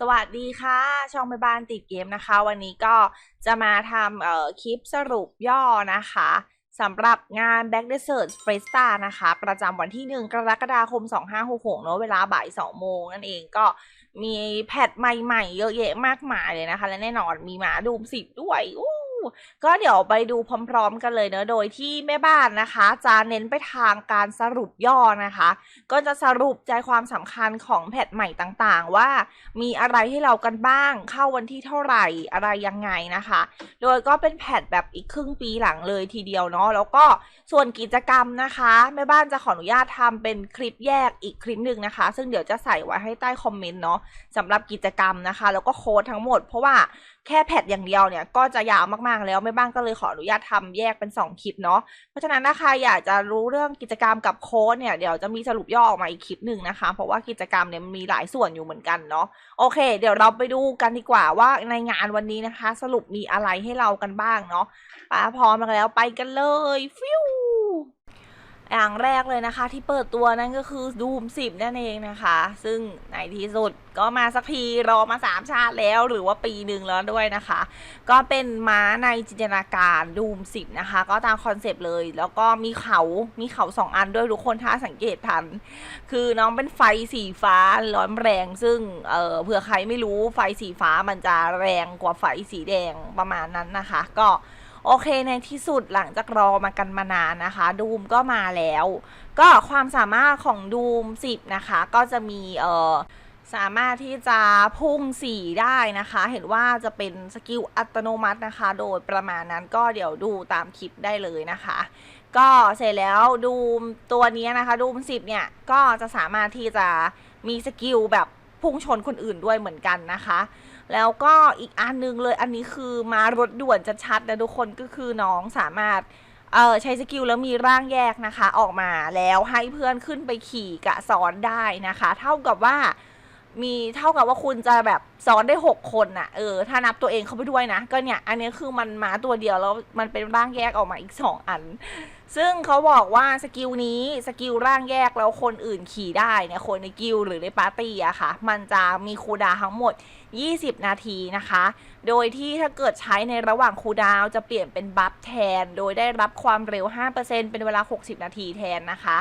สวัสดีค่ะ ช่องไปบ้านติดเกมนะคะ วันนี้ก็จะมาทำเอ่อคลิปสรุปย่อนะคะสำหรับงาน Back Desert f r e s t a นะคะ ประจำวันที่ 1 กรกฎาคม 2566เนาะเวลาบ่าย 2 โมงนั่นเองก็มีแพทใหม่ๆ เยอะแยะมากมายเลยนะคะ และแน่นอนมีหมาดูมสิบด้วยอู้ ก็เดี๋ยวไปดูพร้อมๆกันเลยเนอะโดยที่แม่บ้านนะคะ จะเน้นไปทางการสรุปย่อนะคะ ก็จะสรุปใจความสำคัญของแพทใหม่ต่างๆ ว่ามีอะไรให้เรากันบ้าง เข้าวันที่เท่าไหร่อะไรยังไงนะคะ โดยก็เป็นแพทแบบอีกครึ่งปีหลังเลยทีเดียวเนาะแล้วก็ส่วนกิจกรรมนะคะแม่บ้านจะขออนุญาตทำเป็นคลิปแยกอีกคลิปหนึ่งนะคะ ซึ่งเดี๋ยวจะใส่ไว้ให้ใต้คอมเมนต์เนาะสำหรับกิจกรรมนะคะ แล้วก็โค้ดทั้งหมดเพราะว่า แค่แพทอย่างเดียวเนี่ย ก็จะยาวมากๆแล้วแม่บ้านก็เลยขออนุญาตทำแยกเป็น 2 คลิปเนาะเพราะฉะนั้นถ้าใครอยากจะรู้เรื่องกิจกรรมกับโค้ดเนี่ยเดี๋ยวจะมีสรุปย่อออกมาอีกคลิปหนึ่งนะคะ เพราะว่ากิจกรรมเนี่ยมีหลายส่วนอยู่เหมือนกันเนาะโอเค เดี๋ยวเราไปดูกันดีกว่าว่าในงานวันนี้นะคะ สรุปมีอะไรให้เรากันบ้างเนาะป้าพร้อมแล้วไปกันเลยฟิว อย่างแรกเลยนะคะ ที่เปิดตัวนั่นก็คือดูมสิบนั่นเองนะคะ ซึ่งในที่สุดก็มาสักทีรอมาสามชาติแล้วหรือว่าปีหนึ่งแล้วด้วยนะคะ ก็เป็นม้าในจินตนาการดูมสิบนะคะ ก็ตามคอนเซปต์เลย แล้วก็มีเขามีเขาสองอันด้วยทุกคนถ้าสังเกตทัน คือน้องเป็นไฟสีฟ้าร้อนแรง ซึ่งเออเผื่อใครไม่รู้ไฟสีฟ้ามันจะแรงกว่าไฟสีแดงประมาณนั้นนะคะ ก็ โอเคในที่สุดหลังจากรอมากันมานานนะคะดูมก็มาแล้ว ก็ความสามารถของดูม10 นะคะ ก็จะมีเอ่อสามารถที่จะพุ่งสีได้นะคะ เห็นว่าจะเป็นสกิลอัตโนมัตินะคะ โดยประมาณนั้นก็เดี๋ยวดูตามคลิปได้เลยนะคะ ก็เสร็จแล้วดูมตัวนี้นะคะ ดูม10เนี่ย ก็จะสามารถที่จะมีสกิลแบบ พุ่งชนคนอื่นด้วยเหมือนกันนะคะ แล้วก็อีกอันนึงเลยอันนี้คือมารถด่วนจะชัดนะทุกคนก็คือน้องสามารถเออใช้สกิลแล้วมีร่างแยกนะคะ ออกมาแล้วให้เพื่อนขึ้นไปขี่กะซ้อนได้นะคะ เท่ากับว่ามีเท่ากับว่าคุณจะแบบซ้อนได้ 6 คนน่ะเออถ้านับตัวเองเข้าไปด้วยนะ ก็เนี่ย อันนี้คือมันมาตัวเดียวแล้วมันเป็นร่างแยกออกมาอีก 2 อัน ซึ่งเขาบอกว่าสกิลนี้สกิลร่างแยกแล้วคนอื่นขี่ได้เนี่ยคนในกิลหรือในปาร์ตี้อะค่ะ มันจะมีคูดาวทั้งหมด 20 นาทีนะคะ โดยที่ถ้าเกิดใช้ในระหว่างคูดาวจะเปลี่ยนเป็นบัฟแทน โดยได้รับความเร็ว 5%เป็นเวลา 60 นาทีแทนนะคะ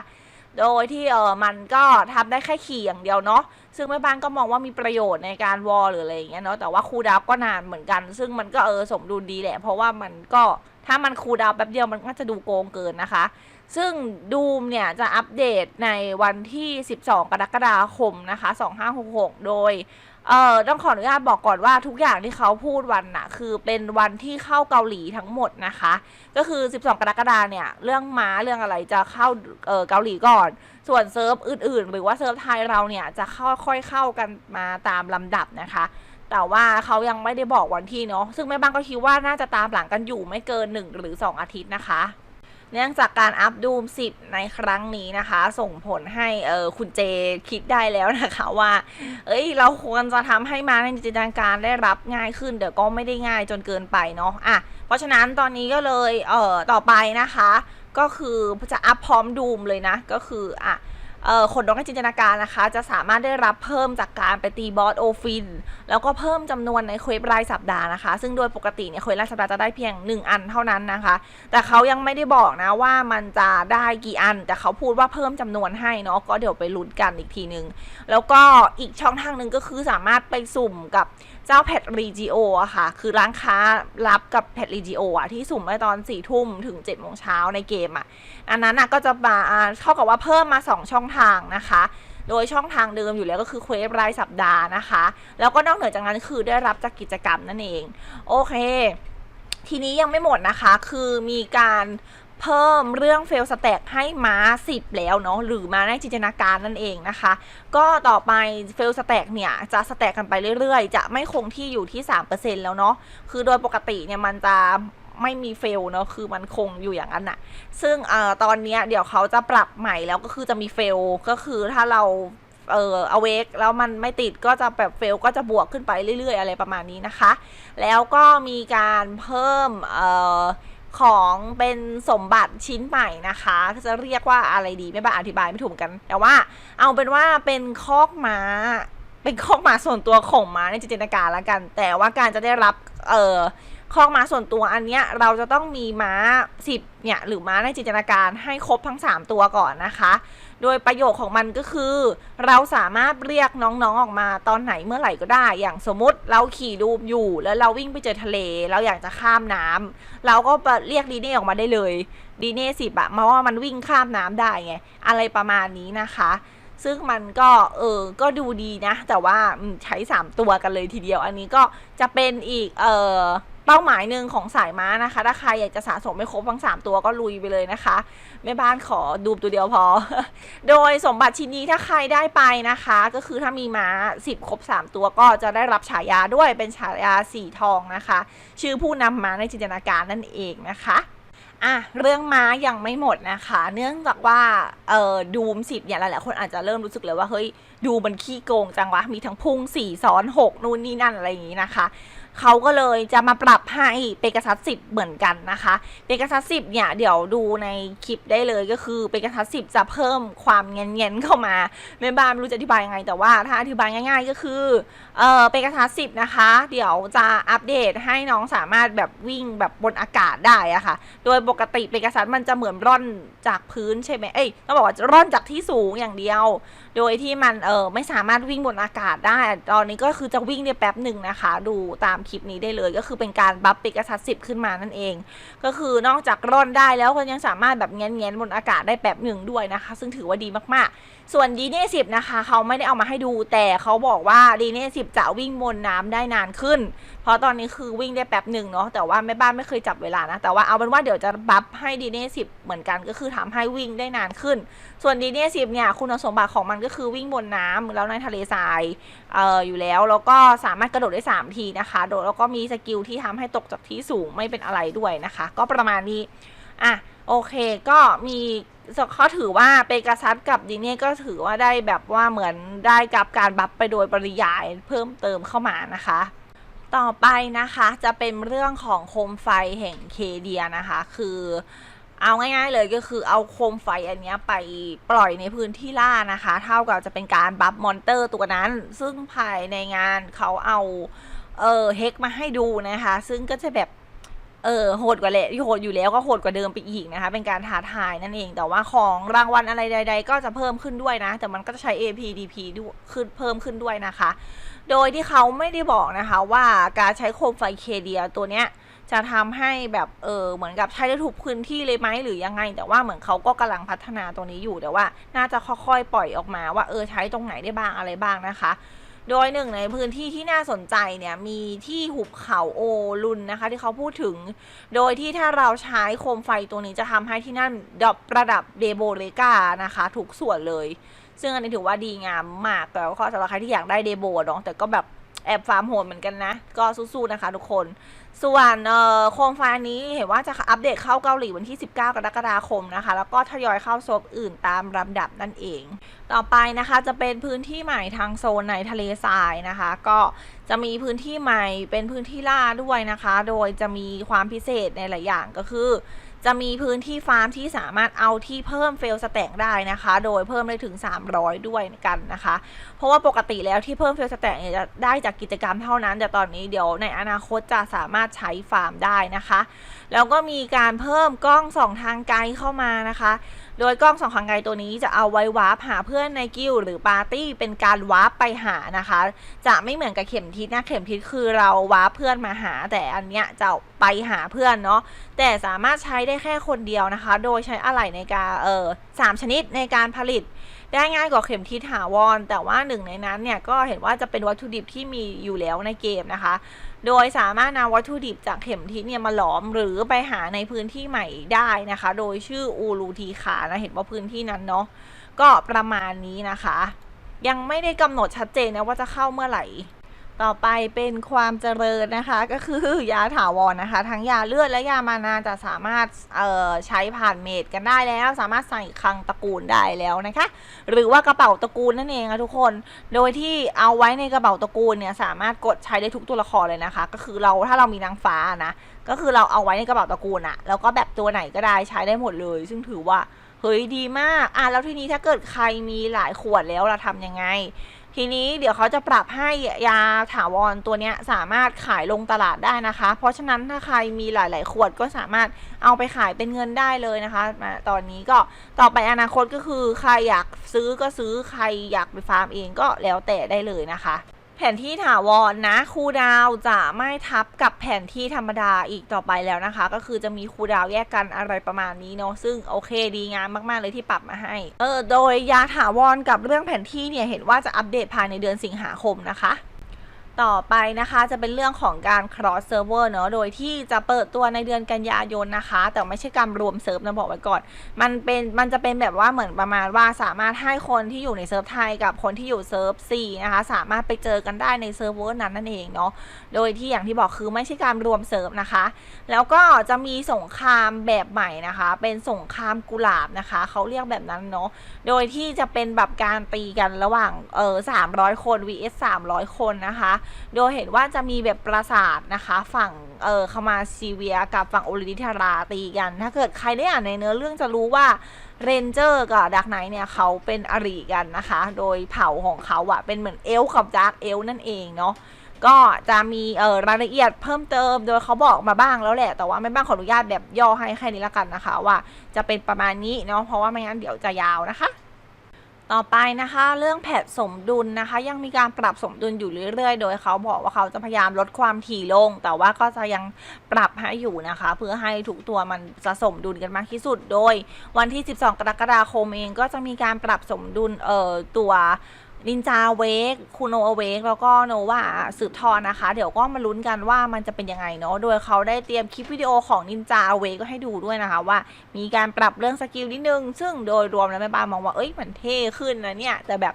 โดยที่เออมันก็ทำได้แค่ขี่อย่างเดียวเนาะซึ่งแม่บ้านก็มองว่ามีประโยชน์ในการวอลหรืออะไรอย่างเงี้ยเนาะแต่ว่าคูดาวก็นานเหมือนกัน ซึ่งมันก็เออสมดุลดีแหละ เพราะว่ามันก็ ถ้ามันคูดาวแป๊บเดียวมันก็จะดูโกงเกินนะคะ ซึ่งดูมเนี่ยจะอัปเดตในวันที่ 12 กรกฎาคมนะคะ 2566 โดยเอ่อต้องขออนุญาตบอกก่อนว่าทุกอย่างที่เขาพูดวันน่ะ คือเป็นวันที่เข้าเกาหลีทั้งหมดนะคะ ก็คือ 12 กรกฎาเนี่ย เรื่องม้าเรื่องอะไรจะเข้าเอ่อเกาหลีก่อน ส่วนเซิร์ฟอื่นๆ หรือว่าเซิร์ฟไทยเราเนี่ยจะค่อยๆเข้ากันมาตามลำดับนะคะ แต่ว่าเขายังไม่ได้บอกวันที่เนาะซึ่งแม่บ้านก็คิดว่าน่าจะตามหลังกันอยู่ไม่เกิน 1 หรือ 2 อาทิตย์นะคะ เนื่องจากการอัพดูม 10 ในครั้งนี้นะคะ ส่งผลให้เออคุณเจคิดได้แล้วนะคะว่า เอ้ย เราควรจะทำให้มาในจินตนาการได้รับง่ายขึ้นเดี๋ยวก็ไม่ได้ง่ายจนเกินไปเนาะอะเพราะฉะนั้นตอนนี้ก็เลยเออต่อไปนะคะ ก็คือจะอัพพร้อมดูมเลยนะก็คืออะ คนน้องในจินตนาการนะคะ จะสามารถได้รับเพิ่มจากการไปตีบอสโอฟิน แล้วก็เพิ่มจำนวนในเควสรายสัปดาห์นะคะ ซึ่งโดยปกติเนี่ยเควสรายสัปดาห์จะได้เพียง 1 อันเท่านั้นนะคะ แต่เขายังไม่ได้บอกนะว่ามันจะได้กี่อัน แต่เขาพูดว่าเพิ่มจำนวนให้เนาะก็เดี๋ยวไปลุ้นกันอีกทีนึง แล้วก็อีกช่องทางหนึ่งก็คือสามารถไปสุ่มกับ เจ้าแพทรีจิโออะค่ะ คือร้านค้ารับกับแพทรีจิโออะที่สุ่มไว้ตอน4ี่ทุ่มถึง7จ็ดโมงเช้าในเกมอะอันนั้นอะก็จะมาเท่ากับว่าเพิ่มมา2ช่องทางนะคะ โดยช่องทางเดิมอยู่แล้วก็คือเควสรายสัปดาห์นะคะ แล้วก็นอกเหนือจากนั้นคือได้รับจากกิจกรรมนั่นเอง โอเคทีนี้ยังไม่หมดนะคะ คือมีการ เพิ่มเรื่องเฟลสแต็กให้ม้า 10 แล้วเนาะหรือมาในจินตนาการนั่นเองนะคะ ก็ต่อไปเฟลสแต็กเนี่ยจะสแต็กกันไปเรื่อยๆ จะไม่คงที่อยู่ที่ 3%แล้วเนาะคือโดยปกติเนี่ยมันจะไม่มีเฟลเนาะคือมันคงอยู่อย่างนั้นอะซึ่งเอ่อตอนนี้เดี๋ยวเขาจะปรับใหม่แล้วก็คือจะมีเฟลก็คือถ้าเราเอ่อเอาเวกแล้วมันไม่ติดก็จะแบบเฟลก็จะบวกขึ้นไปเรื่อยๆ อะไรประมาณนี้นะคะ แล้วก็มีการเพิ่มเอ่อ ของเป็นสมบัติชิ้นใหม่นะคะ จะเรียกว่าอะไรดีไม่บ้าอธิบายไม่ถูกกัน แต่ว่าเอาเป็นว่าเป็นคอกม้า เป็นคอกม้าส่วนตัวของม้าในจินตนาการแล้วกัน แต่ว่าการจะได้รับเอ่อ คอกม้าส่วนตัวอันเนี้ยเราจะต้องมีม้าสิบเนี่ยหรือม้าในจินตนาการให้ครบทั้ง 3 ตัวก่อนนะคะ โดยประโยชน์ของมันก็คือ เราสามารถเรียกน้องๆออกมาตอนไหนเมื่อไหร่ก็ได้ อย่างสมมติเราขี่ดูอยู่ แล้วเราวิ่งไปเจอทะเล เราอยากจะข้ามน้ำเราก็เรียกดีเน่ออกมาได้เลยดีเน่สิบอะมาว่ามันวิ่งข้ามน้ำได้ไงอะไรประมาณนี้นะคะซึ่งมันก็เออ ก็ดูดีนะ แต่ว่าใช้ 3 ตัวกันเลยทีเดียว อันนี้ก็จะเป็นอีก เออ เป้าหมายหนึ่งของสายม้านะคะ ถ้าใครอยากจะสะสมไม่ครบทั้ง3 ตัวก็ลุยไปเลยนะคะแม่บ้านขอดูตัวเดียวพอ โดยสมบัติชิ้นนี้ถ้าใครได้ไปนะคะ ก็คือถ้ามีม้า 10 ครบ 3 ตัวก็จะได้รับฉายาด้วยเป็นฉายาสีทองนะคะ ชื่อผู้นำม้าในจินตนาการนั่นเองนะคะอะเรื่องม้ายังไม่หมดนะคะ เนื่องจากว่าเอ่อดูมสิบเนี่ยหลายๆคนอาจจะเริ่มรู้สึกเลยว่าเฮ้ยดูมันขี้โกงจังวะมีทั้งพุ่งสี่ซ้อนหกนู่นนี่นั่นอะไรอย่างนี้นะคะ เขาก็เลยจะมาปรับให้เปกัสซัสสิบเหมือนกันนะคะเปกัสซัสสิบเนี่ยเดี๋ยวดูในคลิปได้เลยก็คือเปกัสซัสสิบจะเพิ่มความเงี้ยนๆเข้ามาแม่บ้านไม่รู้จะอธิบายยังไง แต่ว่าถ้าอธิบายง่าย ๆ ก็คือเออเปกัสซัสสิบนะคะ เดี๋ยวจะอัปเดตให้น้องสามารถแบบวิ่งแบบบนอากาศได้อะค่ะ โดยปกติเปกัสซัสมันจะเหมือนร่อนจากพื้นใช่ไหมเอ้ยต้องบอกว่าร่อนจากที่สูงอย่างเดียว โดยที่มันเออไม่สามารถวิ่งบนอากาศได้ ตอนนี้ก็คือจะวิ่งได้แป๊บหนึ่งนะคะ ดูตามคลิปนี้ได้เลย ก็คือเป็นการบัฟปิกัสซัสสิบขึ้นมานั่นเอง ก็คือนอกจากร่อนได้แล้วก็ยังสามารถแบบเงี้ยนๆบนอากาศได้แป๊บหนึ่งด้วยนะคะ ซึ่งถือว่าดีมากๆส่วนดีเน่สิบนะคะ เขาไม่ได้เอามาให้ดู แต่เขาบอกว่าดีเน่สิบจะวิ่งบนน้ำได้นานขึ้น เพราะตอนนี้คือวิ่งได้แป๊บหนึ่งเนาะแต่ว่าแม่บ้านไม่เคยจับเวลานะ แต่ว่าเอาเป็นว่าเดี๋ยวจะบัฟให้ดีเน่สิบเหมือนกันก็คือทำให้วิ่งได้นานขึ้น ส่วนดีเน่สิบเนี่ยคุณสมบัติของมันก็คือวิ่งบนน้ำแล้วในทะเลทรายเอ่ออยู่แล้วแล้วก็สามารถกระโดดได้ 3 ทีนะคะโดดแล้วก็มีสกิลที่ทำให้ตกจากที่สูงไม่เป็นอะไรด้วยนะคะ ก็ประมาณนี้อะโอเค ก็มี เขาถือว่าเปกาซัสกับดีเน่ก็ถือว่าได้แบบว่าเหมือนได้กับการบัฟไปโดยปริยายเพิ่มเติมเข้ามานะคะ ต่อไปนะคะจะเป็นเรื่องของโคมไฟแห่งเคเดียนะคะ คือเอาง่ายๆเลยก็คือเอาโคมไฟอันนี้ไปปล่อยในพื้นที่ล่านะคะ เท่ากับจะเป็นการบัฟมอนเตอร์ตัวนั้น ซึ่งภายในงานเขาเอาเออเฮกมาให้ดูนะคะ ซึ่งก็จะแบบ เออโหดกว่าแหละที่โหดอยู่แล้วก็โหดกว่าเดิมไปอีกนะคะ เป็นการท้าทายนั่นเอง แต่ว่าของรางวัลอะไรใด ๆ ก็จะเพิ่มขึ้นด้วยนะ แต่มันก็จะใช้ APDP ด้วยขึ้นเพิ่มขึ้นด้วยนะคะ โดยที่เขาไม่ได้บอกนะคะว่าการใช้โคมไฟเคเดียตัวเนี้ยจะทำให้แบบเออเหมือนกับใช้ได้ทุกพื้นที่เลยไหมหรือยังไง แต่ว่าเหมือนเขาก็กำลังพัฒนาตัวนี้อยู่แต่ว่า น่าจะค่อยๆปล่อยออกมาว่าเออใช้ตรงไหนได้บ้างอะไรบ้างนะคะ โดยหนึ่งในพื้นที่ที่น่าสนใจเนี่ยมีที่หุบเขาโอรุนนะคะ ที่เขาพูดถึง โดยที่ถ้าเราใช้โคมไฟตัวนี้จะทำให้ที่นั่นดรอประดับเดโบเลกานะคะทุกส่วนเลย ซึ่งอันนี้ถือว่าดีงามมากแต่ว่าสำหรับใครที่อยากได้เดโบเนาะแต่ก็แบบ แอบฟาร์มโหดเหมือนกันนะ ก็สู้ๆนะคะทุกคน ส่วนโคมไฟนี้เห็นว่าจะอัปเดตเข้าเกาหลีวันที่ 19 กรกฎาคมนะคะ แล้วก็ทยอยเข้าโซนอื่นตามลำดับนั่นเอง ต่อไปนะคะจะเป็นพื้นที่ใหม่ทางโซนในทะเลทรายนะคะ ก็จะมีพื้นที่ใหม่เป็นพื้นที่ล่าด้วยนะคะ โดยจะมีความพิเศษในหลายอย่างก็คือ จะมีพื้นที่ฟาร์มที่สามารถเอาที่เพิ่มเฟลสแต็กได้นะคะ โดยเพิ่มได้ถึง 300 ด้วยกันนะคะ เพราะว่าปกติแล้วที่เพิ่มเฟลสแต็กเนี่ยจะได้จากกิจกรรมเท่านั้น แต่ตอนนี้เดี๋ยวในอนาคตจะสามารถใช้ฟาร์มได้นะคะ แล้วก็มีการเพิ่มกล้องส่องทางไกลเข้ามานะคะ โดยกล้องส่องทางไกลตัวนี้จะเอาไว้วาร์ปหาเพื่อนในกิลหรือปาร์ตี้เป็นการวาร์ปไปหานะคะ จะไม่เหมือนกับเข็มทิศนะเข็มทิศคือเราวาร์ปเพื่อนมาหา แต่อันเนี้ยจะ ไปหาเพื่อนเนาะแต่สามารถใช้ได้แค่คนเดียวนะคะ โดยใช้อะไหล่ในการเออสามชนิดในการผลิต ได้ง่ายกว่าเข็มทิศถาวร แต่ว่าหนึ่งในนั้นเนี่ยก็เห็นว่าจะเป็นวัตถุดิบที่มีอยู่แล้วในเกมนะคะ โดยสามารถนำวัตถุดิบจากเข็มทิศเนี่ยมาหลอมหรือไปหาในพื้นที่ใหม่ได้นะคะ โดยชื่ออูรูทีขานะเห็นว่าพื้นที่นั้นเนาะก็ประมาณนี้นะคะ ยังไม่ได้กำหนดชัดเจนนะว่าจะเข้าเมื่อไหร่ ต่อไปเป็นความเจริญนะคะ ก็คือยาถาวรนะคะ ทั้งยาเลือดและยามานาจะสามารถใช้ผ่านเมดกันได้แล้ว สามารถใส่คลังตระกูลได้แล้วนะคะ หรือว่ากระเป๋าตระกูลนั่นเองอะทุกคน โดยที่เอาไว้ในกระเป๋าตระกูลเนี่ยสามารถกดใช้ได้ทุกตัวละครเลยนะคะ ก็คือเราถ้าเรามีนางฟ้านะก็คือเราเอาไว้ในกระเป๋าตระกูลอะแล้วก็แบบตัวไหนก็ได้ใช้ได้หมดเลย ซึ่งถือว่าเฮ้ยดีมากอะแล้วทีนี้ถ้าเกิดใครมีหลายขวดแล้วเราทำยังไง ทีนี้เดี๋ยวเขาจะปรับให้ยาถาวรตัวนี้สามารถขายลงตลาดได้นะคะ เพราะฉะนั้นถ้าใครมีหลาย ๆ ขวดก็สามารถเอาไปขายเป็นเงินได้เลยนะคะมาตอนนี้ก็ต่อไปอนาคตก็คือใครอยากซื้อก็ซื้อใครอยากไปฟาร์มเองก็แล้วแต่ได้เลยนะคะ แผนที่ถาวรนะคูดาวจะไม่ทับกับแผนที่ธรรมดาอีกต่อไปแล้วนะคะ ก็คือจะมีคูดาวแยกกันอะไรประมาณนี้เนาะซึ่งโอเคดีงามมากๆเลยที่ปรับมาให้เออโดยยาถาวรกับเรื่องแผนที่เนี่ยเห็นว่าจะอัปเดตภายในเดือนสิงหาคมนะคะ ต่อไปนะคะจะเป็นเรื่องของการ cross server เนอะโดยที่จะเปิดตัวในเดือนกันยายนนะคะ แต่ไม่ใช่การรวมเซิร์ฟนะบอกไว้ก่อน มันเป็นมันจะเป็นแบบว่าเหมือนประมาณว่าสามารถให้คนที่อยู่ในเซิร์ฟไทยกับคนที่อยู่เซิร์ฟซีนะคะสามารถไปเจอกันได้ในเซิร์ฟเวอร์นั้นนั่นเองเนาะโดยที่อย่างที่บอกคือไม่ใช่การรวมเซิร์ฟนะคะ แล้วก็จะมีสงครามแบบใหม่นะคะ เป็นสงครามกุหลาบนะคะเขาเรียกแบบนั้นเนาะโดยที่จะเป็นแบบการตีกันระหว่างเออสามร้อยคน vs สามร้อยคนนะคะโดยเห็นว่าจะมีแบบปราสาทนะคะ ฝั่งเออคามาซีเวียกับฝั่งโอลิดิทาราตีกัน ถ้าเกิดใครได้อ่านในเนื้อเรื่องจะรู้ว่าเรนเจอร์กับดักไนเนี่ยเขาเป็นอริกันนะคะ โดยเผ่าของเขาอะเป็นเหมือนเอลกับดาร์กเอลนั่นเองเนาะก็จะมีเออรายละเอียดเพิ่มเติมโดยเขาบอกมาบ้างแล้วแหละ แต่ว่าไม่บ้างขออนุญาตแบบย่อให้แค่นี้ละกันนะคะ ว่าจะเป็นประมาณนี้เนาะเพราะว่าไม่งั้นเดี๋ยวจะยาวนะคะ ต่อไปนะคะเรื่องแผดสมดุลนะคะ ยังมีการปรับสมดุลอยู่เรื่อย ๆ โดยเขาบอกว่าเขาจะพยายามลดความถี่ลง แต่ว่าก็จะยังปรับให้อยู่นะคะ เพื่อให้ทุกตัวมันจะสมดุลกันมากที่สุด โดย วันที่ 12 กรกฎาคมเองก็จะมีการปรับสมดุลเอ่อตัว นินจาเวกคูโนเวกแล้วก็โนวาสืบทอดนะคะ เดี๋ยวก็มาลุ้นกันว่ามันจะเป็นยังไงเนาะโดยเขาได้เตรียมคลิปวิดีโอของนินจาเวกก็ให้ดูด้วยนะคะ ว่ามีการปรับเรื่องสกิลนิดนึง ซึ่งโดยรวมแล้วแม่บ้านมองว่าเอ้ยมันเท่ขึ้นนะเนี่ยแต่แบบ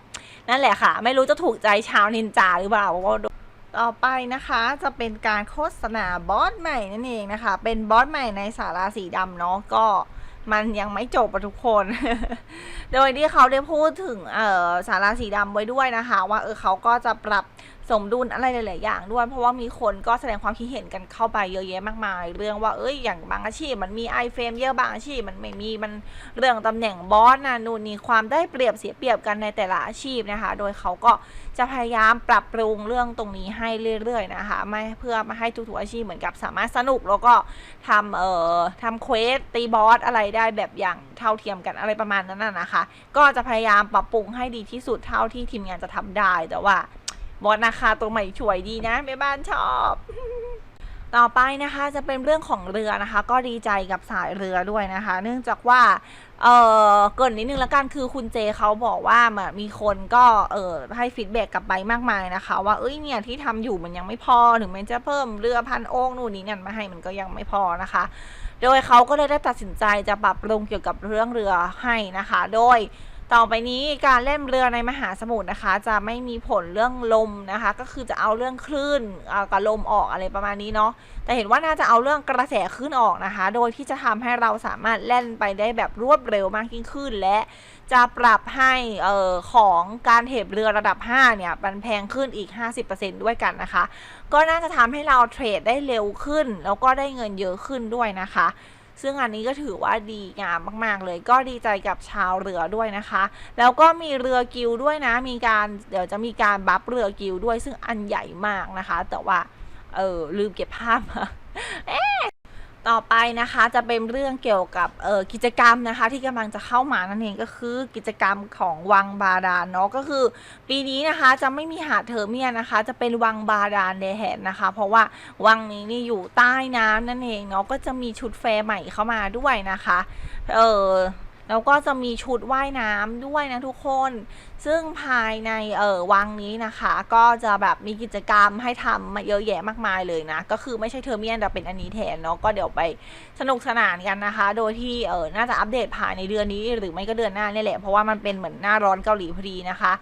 นั่นแหละค่ะ ไม่รู้จะถูกใจชาวนินจาหรือเปล่าเพราะว่าต่อไปนะคะจะเป็นการโฆษณาบอสใหม่นั่นเองนะคะ เป็นบอสใหม่ในสาราสีดำเนาะก็ มันยังไม่จบอะทุกคน โดยที่เขาได้พูดถึงเออสาราสีดำไว้ด้วยนะคะ ว่าเออเขาก็จะปรับ สมดุลอะไรหลาย ๆ อย่างด้วย เพราะว่ามีคนก็แสดงความคิดเห็นกันเข้าไปเยอะแยะมากมาย เรื่องว่าเอ้ยอย่างบางอาชีพ มันมีไอเฟรมเยอะบางอาชีพ มันไม่มีมันเรื่องตำแหน่งบอสนะนู่นนี่ความได้เปรียบเสียเปรียบกันในแต่ละอาชีพนะคะ โดยเขาก็จะพยายามปรับปรุงเรื่องตรงนี้ให้เรื่อย ๆ นะคะ ไม่เพื่อมาให้ทุก ๆ อาชีพเหมือนกับสามารถสนุกแล้วก็ทำเอ่อทำเควสตีบอสอะไรได้แบบอย่างเท่าเทียมกันอะไรประมาณนั้นนะนะคะ ก็จะพยายามปรับปรุงให้ดีที่สุดเท่าที่ทีมงานจะทำได้ แต่ว่า บอสนาคาตัวใหม่ช่วยดีนะแม่บ้านชอบต่อไปนะคะจะเป็นเรื่องของเรือนะคะ ก็ดีใจกับสายเรือด้วยนะคะ เนื่องจากว่าเออเกินนิดนึงละกันคือคุณเจเขาบอกว่าแบบมีคนก็เออให้ฟีดแบ็กกลับไปมากมายนะคะ ว่าเอ้ยเนี่ยที่ทำอยู่มันยังไม่พอถึงแม้จะเพิ่มเรือพันโอ่งนู่นนี่นั่นมาให้มันก็ยังไม่พอนะคะ โดยเขาก็เลยได้ตัดสินใจจะปรับปรุงเกี่ยวกับเรื่องเรือให้นะคะ โดย ต่อไปนี้การเล่นเรือในมหาสมุทรนะคะ จะไม่มีผลเรื่องลมนะคะ ก็คือจะเอาเรื่องคลื่นกับลมออกอะไรประมาณนี้เนาะแต่เห็นว่าน่าจะเอาเรื่องกระแสคลื่นออกนะคะ โดยที่จะทำให้เราสามารถเล่นไปได้แบบรวดเร็วมากยิ่งขึ้น และจะปรับให้เอ่อของการเทรดเรือระดับ 5 เนี่ยมันแพงขึ้นอีก 50%ด้วยกันนะคะ ก็น่าจะทำให้เราเทรดได้เร็วขึ้น แล้วก็ได้เงินเยอะขึ้นด้วยนะคะ ซึ่งอันนี้ก็ถือว่าดีงามมาก ๆ เลย ก็ดีใจกับชาวเรือด้วยนะคะ แล้วก็มีเรือกิลด้วยนะ มีการเดี๋ยวจะมีการบัฟเรือกิลด้วย ซึ่งอันใหญ่มากนะคะ แต่ว่า เออลืมเก็บภาพมาเอ๊ะ ต่อไปนะคะจะเป็นเรื่องเกี่ยวกับเออกิจกรรมนะคะ ที่กำลังจะเข้ามานั่นเองก็คือกิจกรรมของวังบาดาลเนาะก็คือ ปีนี้นะคะจะไม่มีหาดเทอร์เมียนนะคะ จะเป็นวังบาดาลเดแหนนะคะ เพราะว่าวังนี้นี่อยู่ใต้น้ำนั่นเองเนาะก็จะมีชุดแฟร์ใหม่เข้ามาด้วยนะคะเออ แล้วก็จะมีชุดว่ายน้ำด้วยนะทุกคน ซึ่งภายในเออวังนี้นะคะ ก็จะแบบมีกิจกรรมให้ทำมาเยอะแยะมากมายเลยนะ ก็คือไม่ใช่เทอร์เมียนแต่เป็นอันนี้แทนเนาะก็เดี๋ยวไปสนุกสนานกันนะคะ โดยที่เออน่าจะอัปเดตภายในเดือนนี้หรือไม่ก็เดือนหน้านี่แหละเพราะว่ามันเป็นเหมือนหน้าร้อนเกาหลีพอดีนะคะ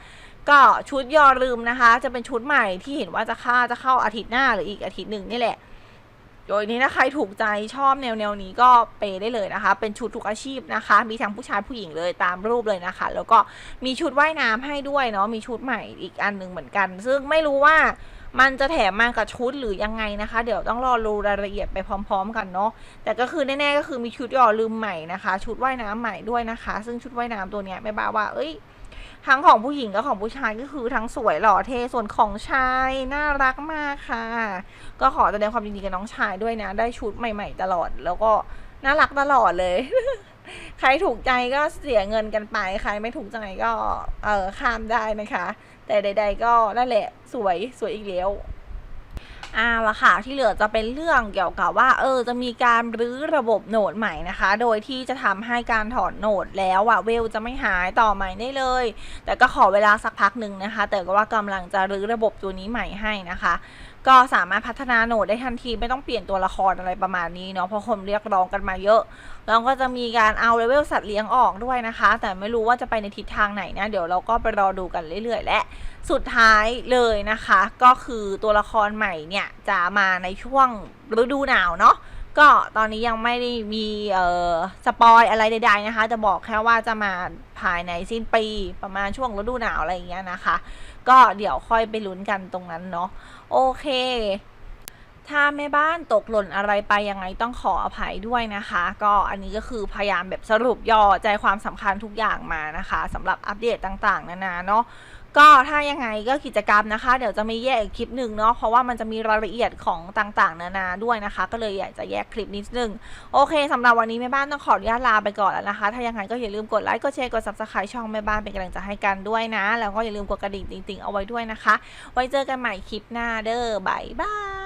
ก็ชุดยอลืมนะคะ จะเป็นชุดใหม่ที่เห็นว่าจะค่าจะเข้าอาทิตย์หน้าหรืออีกอาทิตย์หนึ่งนี่แหละ โดยนี้ถ้าใครถูกใจชอบแนวแนวนี้ก็เปได้เลยนะคะ เป็นชุดทุกอาชีพนะคะ มีทั้งผู้ชายผู้หญิงเลยตามรูปเลยนะคะ แล้วก็มีชุดว่ายน้ำให้ด้วยเนาะมีชุดใหม่อีกอันหนึ่งเหมือนกัน ซึ่งไม่รู้ว่ามันจะแถมมากับชุดหรือยังไงนะคะ เดี๋ยวต้องรอรูรายละเอียดไปพร้อม ๆ กันเนาะแต่ก็คือแน่ๆก็คือมีชุดยอลืมใหม่นะคะ ชุดว่ายน้ำใหม่ด้วยนะคะ ซึ่งชุดว่ายน้ำตัวเนี้ยไม่บ้าว่าเอ้ย ทั้งของผู้หญิงกับของผู้ชายก็คือทั้งสวยหล่อเท่ส่วนของชายน่ารักมากค่ะ ก็ขอแสดงความยินดีกับน้องชายด้วยนะ ได้ชุดใหม่ ๆ ตลอด แล้วก็น่ารักตลอดเลย ใครถูกใจก็เสียเงินกันไป ใครไม่ถูกใจก็เออข้ามได้นะคะ แต่ใด ๆ ก็นั่นแหละสวยสวยอีกแล้ว อ่าละค่ะที่เหลือจะเป็นเรื่องเกี่ยวกับว่าเออจะมีการรื้อระบบโหนดใหม่นะคะ โดยที่จะทำให้การถอนโหนดแล้วอะเวลจะไม่หายต่อใหม่ได้เลย แต่ก็ขอเวลาสักพักหนึ่งนะคะ แต่ก็ว่ากำลังจะรื้อระบบตัวนี้ใหม่ให้นะคะ ก็สามารถพัฒนาโหนดได้ทันทีไม่ต้องเปลี่ยนตัวละครอะไรประมาณนี้เนาะเพราะคนเรียกร้องกันมาเยอะแล้วก็จะมีการเอาเลเวลสัตว์เลี้ยงออกด้วยนะคะ แต่ไม่รู้ว่าจะไปในทิศทางไหนนะเดี๋ยวเราก็ไปรอดูกันเรื่อยๆ และสุดท้ายเลยนะคะ ก็คือตัวละครใหม่เนี่ยจะมาในช่วงฤดูหนาวเนาะก็ตอนนี้ยังไม่ได้มีเอ่อสปอยอะไรใดๆนะคะ จะบอกแค่ว่าจะมาภายในสิ้นปีประมาณช่วงฤดูหนาวอะไรอย่างเงี้ยนะคะ ก็เดี๋ยวค่อยไปลุ้นกันตรงนั้นเนาะ โอเค ถ้าแม่บ้านตกหล่นอะไรไปยังไงต้องขออภัยด้วยนะคะ ก็อันนี้ก็คือพยายามแบบสรุปย่อใจความสำคัญทุกอย่างมานะคะสำหรับอัปเดตต่างๆ นานาเนาะ ก็ถ้ายังไงก็กิจกรรมนะคะ เดี๋ยวจะมีแยกอีกคลิปหนึ่งเนาะเพราะว่ามันจะมีรายละเอียดของต่างๆ นานาด้วยนะคะ ก็เลยอยากจะแยกคลิปนิดนึง โอเคสำหรับวันนี้แม่บ้านต้องขออนุญาตลาไปก่อนแล้วนะคะ ถ้ายังไงก็อย่าลืมกดไลค์กดแชร์กดซับสไครต์ช่องแม่บ้านเป็นกำลังใจให้กันด้วยนะ แล้วก็อย่าลืมกดกระดิ่งติ๊งๆเอาไว้ด้วยนะคะ ไว้เจอกันใหม่คลิปหน้าเด้อบายบาย